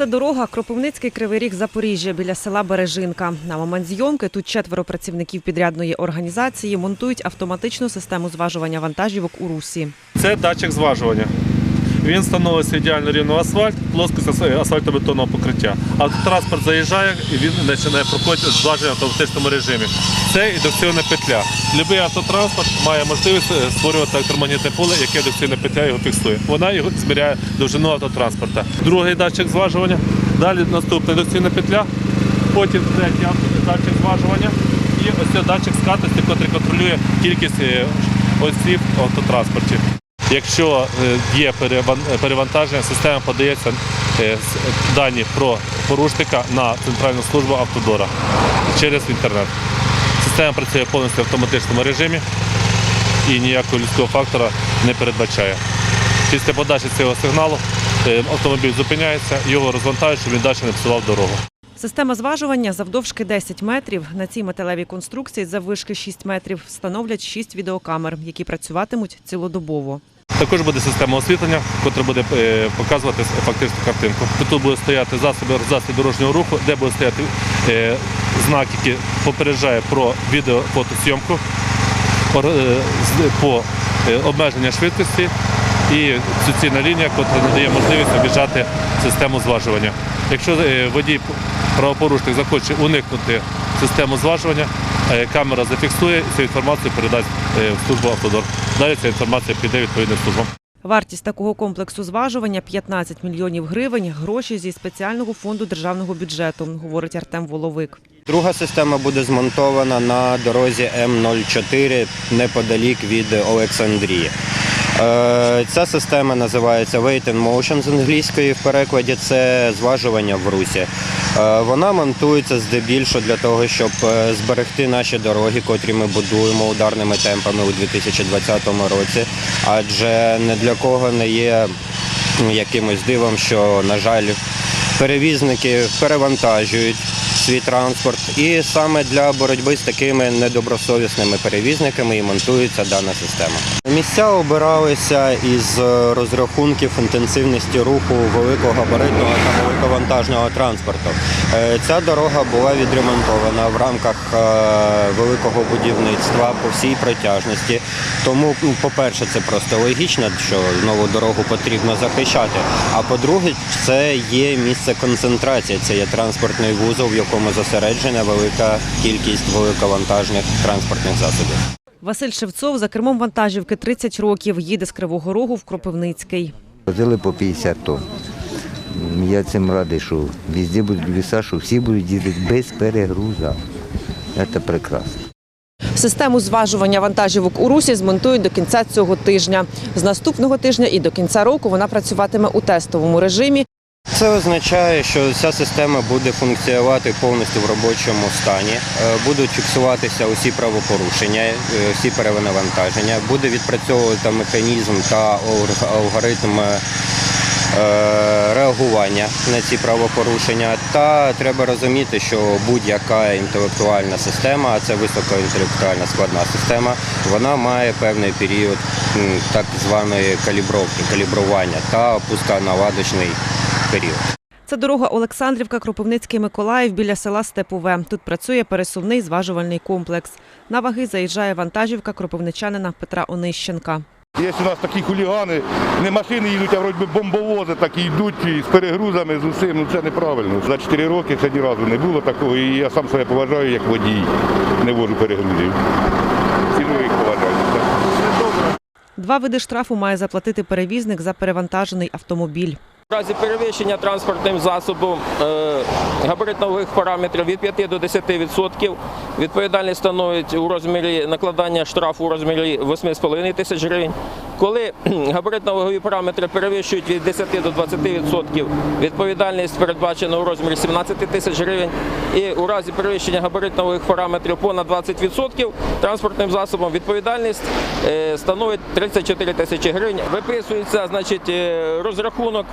Це дорога Кропивницький Кривий Ріг Запоріжжя біля села Бережинка. На момент зйомки тут четверо працівників підрядної організації монтують автоматичну систему зважування вантажівок у русі. Це датчик зважування. Він встановлюється ідеально рівно асфальт, плоскость асфальтобетонного покриття. Автотранспорт заїжджає і він починає проходити зваження в автоматичному режимі. Це індукційна петля. Любий автотранспорт має можливість е, створювати електромагнітне поле, яке індукційна петля його фіксує. Вона його зміряє довжину автотранспорта. Другий датчик зважування. Далі наступна індукційна петля. Потім третій датчик зважування. І ось цей датчик скатості, який контролює кількість е, осіб в автотранспорті. Якщо е, є перевантаження, система подається е, дані про порушника на центральну службу автодора через інтернет. Система працює повністю в автоматичному режимі і ніякого людського фактора не передбачає. Після подачі цього сигналу е, автомобіль зупиняється, його розвантажують, щоб він далі не псував дорогу. Система зважування завдовжки 10 метрів. На цій металевій конструкції заввишки 6 метрів встановлять 6 відеокамер, які працюватимуть цілодобово. Також буде система освітлення, яка буде е, показувати фактичну картинку. Тут буде стояти засоби організації дорожнього руху, де буде стояти е, знак, який попереджає про відео-фотосйомку е, по обмеження швидкості і суцільна лінія, яка надає можливість обіжати систему зважування. Якщо водій правопорушник захоче уникнути систему зважування, камера зафіксує цю інформацію передасть е, в службу автодор. Далі ця інформація піде відповідним службам. Вартість такого комплексу зважування 15 мільйонів гривень. Гроші зі спеціального фонду державного бюджету, говорить Артем Воловик. Друга система буде змонтована на дорозі М04 неподалік від Олександрії. Е, Ця система називається Weight and Motion з англійської в перекладі це зважування в русі. Е, Вона монтується здебільшого для того, щоб е, зберегти наші дороги, котрі ми будуємо ударними темпами у 2020 році. Адже не для кого не є якимось дивом, що, на жаль, перевізники перевантажують свій транспорт. І саме для боротьби з такими недобросовісними перевізниками і монтується дана система. Місця обиралися із е, розрахунків інтенсивності руху великогабаритного та великовантажного транспорту. Е, Ця дорога була відремонтована в рамках е, великого будівництва по всій протяжності. Тому, ну, по-перше, це просто логічно, що нову дорогу потрібно захищати. А по-друге, це є місце концентрації, це є транспортний вузол, в якому зосереджена велика кількість великовантажних транспортних засобів. Василь Шевцов за кермом вантажівки 30 років їде з Кривого Рогу в Кропивницький. Возили по 50 тонн. Я цим радий, що везде будуть віса, що всі будуть їздити без перегруза. Це прекрасно. Систему зважування вантажівок у Русі змонтують до кінця цього тижня. З наступного тижня і до кінця року вона працюватиме у тестовому режимі. Це означає, що ця система буде функціонувати повністю в робочому стані. Е, Будуть фіксуватися усі правопорушення, е, всі перевантаження, буде відпрацьовувати механізм та алгоритм е, реагування на ці правопорушення. Та треба розуміти, що будь-яка інтелектуальна система, а це високоінтелектуальна складна система, вона має певний період так званої калібровки, калібрування та пусконаладочний період. Це дорога Олександрівка, Кропивницький Миколаїв біля села Степове. Тут працює пересувний зважувальний комплекс. На ваги заїжджає вантажівка кропивничанина Петра Онищенка. Є у нас такі хулігани, не машини їдуть, а вроді бомбовози такі йдуть і з перегрузами, з усім. Ну це неправильно. За 4 роки це ні разу не було такого, і я сам себе поважаю як водій. Не вожу перегрузів. Ціную їх поважаю. Два види штрафу має заплатити перевізник за перевантажений автомобіль. В разі перевищення транспортним засобом е, габаритно-вагових параметрів від 5 до 10% відповідальність становить у розмірі накладання штрафу у розмірі 8,5 тисяч гривень. Коли кхм, габаритно-вагові параметри перевищують від 10 до 20%, відповідальність передбачена у розмірі 17 тисяч гривень. І у разі перевищення габаритно-вагових параметрів понад 20% транспортним засобом відповідальність е, становить 34 тисячі гривень. Виписується значить, е, розрахунок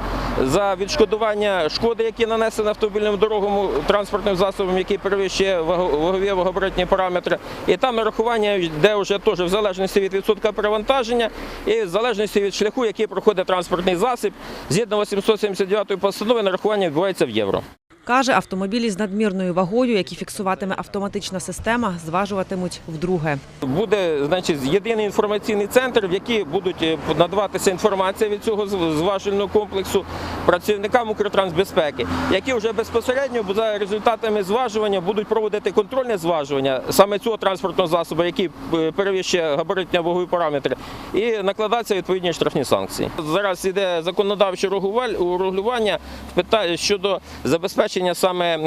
за відшкодування шкоди, які нанесені автомобільним дорогам транспортним засобом, який перевищує вагові вагобратні параметри. І там нарахування йде вже теж в залежності від відсотка перевантаження і в залежності від шляху, який проходить транспортний засіб. Згідно 879 постанови нарахування відбувається в євро. Каже, автомобілі з надмірною вагою, які фіксуватиме автоматична система, зважуватимуть вдруге. Буде значить єдиний інформаційний центр, в який будуть е, надаватися інформація від цього зважувального комплексу працівникам Укртрансбезпеки, які вже безпосередньо за результатами зважування будуть проводити контрольне зважування саме цього транспортного засобу, який е, перевищує габаритні вагові параметри, і накладатися відповідні штрафні санкції. Зараз іде законодавче регулюваль- регулювання в пита- щодо забезпечення саме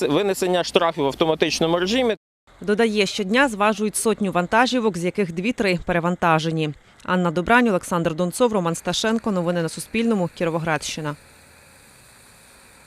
винесення штрафів в автоматичному режимі. Додає, щодня зважують сотню вантажівок, з яких дві-три перевантажені. Анна Добрань, Олександр Донцов, Роман Сташенко. Новини на Суспільному. Кіровоградщина.